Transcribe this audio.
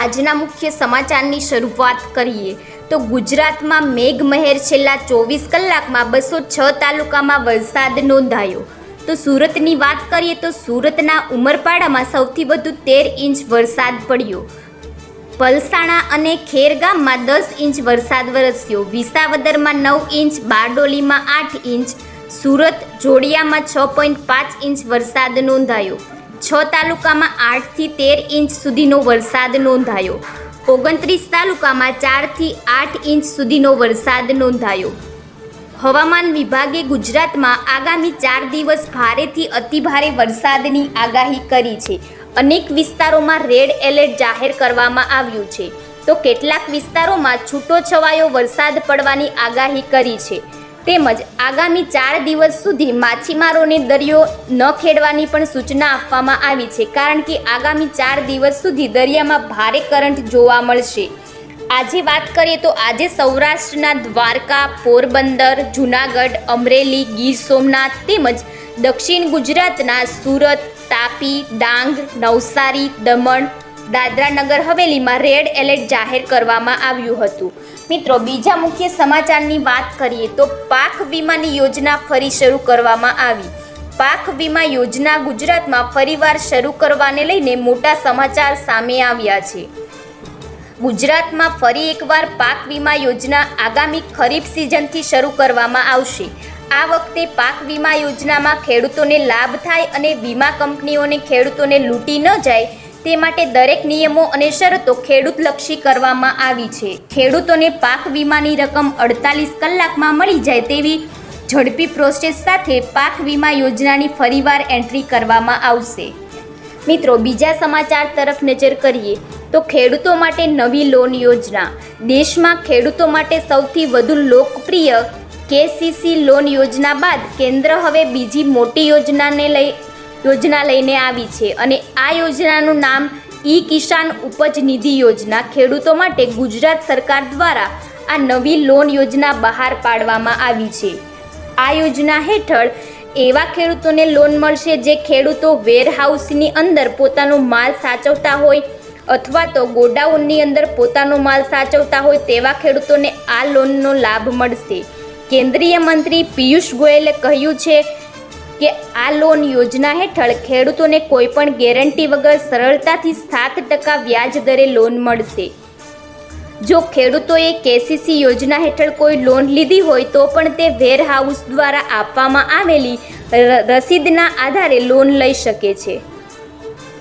આજના મુખ્ય સમાચારની શરૂઆત કરીએ. તો ગુજરાતમાં મેઘમહેર છેલ્લા ચોવીસ કલાકમાં બસો છ તાલુકામાં વરસાદ નોંધાયો. તો સુરતની વાત કરીએ તો સુરતના ઉમરપાડામાં સૌથી વધુ તેર ઇંચ વરસાદ પડ્યો. પલસાણા અને ખેરગામમાં દસ ઇંચ વરસાદ વરસ્યો. વિસાવદરમાં નવ ઇંચ, બારડોલીમાં આઠ ઇંચ. સુરત, જોડિયામાં છ પોઈન્ટ પાંચ ઇંચ વરસાદ નોંધાયો. છ તાલુકામાં આઠથી તેર ઇંચ સુધીનો વરસાદ નોંધાયો. ઓગણત્રીસ તાલુકામાં ચારથી આઠ ઇંચ સુધીનો વરસાદ નોંધાયો. હવામાન વિભાગે ગુજરાતમાં આગામી ચાર દિવસ ભારેથી અતિભારે વરસાદની આગાહી કરી છે. અનેક વિસ્તારોમાં રેડ એલર્ટ જાહેર કરવામાં આવ્યું છે. તો કેટલાક વિસ્તારોમાં છૂટો છવાયો વરસાદ પડવાની આગાહી કરી છે. તેમજ આગામી ચાર દિવસ સુધી માછીમારોને દરિયો ન ખેડવાની પણ સૂચના આપવામાં આવી છે, કારણ કે આગામી ચાર દિવસ સુધી દરિયામાં ભારે કરંટ જોવા મળશે. આજે વાત કરીએ તો આજે સૌરાષ્ટ્રના દ્વારકા, પોરબંદર, જૂનાગઢ, અમરેલી, ગીર સોમનાથ તેમજ દક્ષિણ ગુજરાતના સુરત, તાપી, ડાંગ, નવસારી, દમણ દાદરા નગર હવેલીમાં રેડ એલર્ટ જાહેર કરવામાં આવ્યું હતું. મિત્રો, બીજા મુખ્ય સમાચારની વાત કરીએ તો પાક વીમાની યોજના ફરી શરૂ કરવામાં આવી. પાક વીમા યોજના ગુજરાતમાં ફરીવાર શરૂ કરવાને લઈને મોટા સમાચાર સામે આવ્યા છે. ગુજરાતમાં ફરી એકવાર પાક વીમા યોજના આગામી ખરીફ સિઝનથી શરૂ કરવામાં આવશે. આ વખતે પાક વીમા યોજનામાં ખેડૂતોને લાભ થાય અને વીમા કંપનીઓને ખેડૂતોને લૂંટી ન જાય તે માટે દરેક નિયમો અને શરતો ખેડૂતલક્ષી કરવામાં આવી છે. ખેડૂતોને પાક વીમાની રકમ અડતાલીસ કલાકમાં મળી જાય તેવી ઝડપી પ્રોસેસ સાથે પાક વીમા યોજનાની ફરીવાર એન્ટ્રી કરવામાં આવશે. મિત્રો, બીજા સમાચાર તરફ નજર કરીએ તો ખેડૂતો માટે નવી લોન યોજના. દેશમાં ખેડૂતો માટે સૌથી વધુ લોકપ્રિય કેસીસી લોન યોજના બાદ કેન્દ્ર હવે બીજી મોટી યોજનાને લઈ યોજના લઈને આવી છે અને આ યોજનાનું નામ ઈ કિસાન ઉપજ નિધિ યોજના ખેડૂતો માટે ગુજરાત સરકાર દ્વારા આ નવી લોન યોજના બહાર પાડવામાં આવી છે. આ યોજના હેઠળ એવા ખેડૂતોને લોન મળશે જે ખેડૂતો વેરહાઉસની અંદર પોતાનો માલ સાચવતા હોય અથવા તો ગોડાઉનની અંદર પોતાનો માલ સાચવતા હોય તેવા ખેડૂતોને આ લોનનો લાભ મળશે. કેન્દ્રીય મંત્રી પિયુષ ગોયલે કહ્યું છે કે આ લોન યોજના હેઠળ ખેડૂતોને કોઈપણ ગેરંટી વગર સરળતાથી સાત ટકા વ્યાજ દરે લોન મળશે. જો ખેડૂતોએ કેસીસી યોજના હેઠળ કોઈ લોન લીધી હોય તો પણ તે વેરહાઉસ દ્વારા આપવામાં આવેલી રસીદના આધારે લોન લઈ શકે છે.